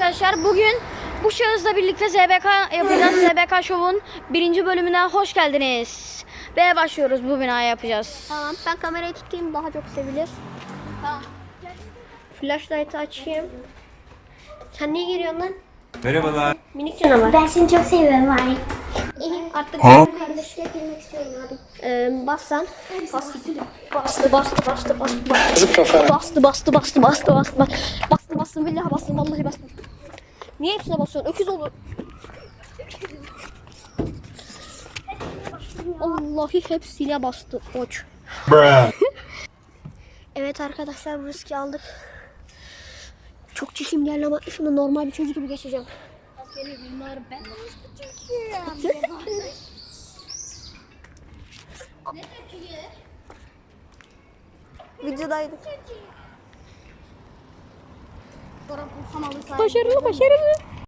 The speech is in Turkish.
arkadaşlar. Bugün bu şahısla birlikte ZBK yapacağız. ZBK Show'un birinci bölümüne hoş geldiniz. Ve başlıyoruz bu binayı yapacağız. Tamam ben kamerayı tutayım daha çok sevilir. Tamam. Flashlight'ı açayım. Sen niye giriyorsun lan? Merhabalar. Minik canavar. Ben seni çok seviyorum abi. Artık Ha? Kardeşliğe girmek istiyorum abi. Ee, bas sen. Bastı bastı bastı bastı bastı bastı. Bastı bastı bastı bastı bastı bastı bastı bastı billahi bastım vallahi bastım. Niye hepsine basıyorsun? Öküz olur. Vallahi hepsine bastı oç. evet arkadaşlar bu riski aldık. Çok çişim geldi ama şimdi normal bir çocuk gibi geçeceğim. Videodaydık. Başarılı başarılı.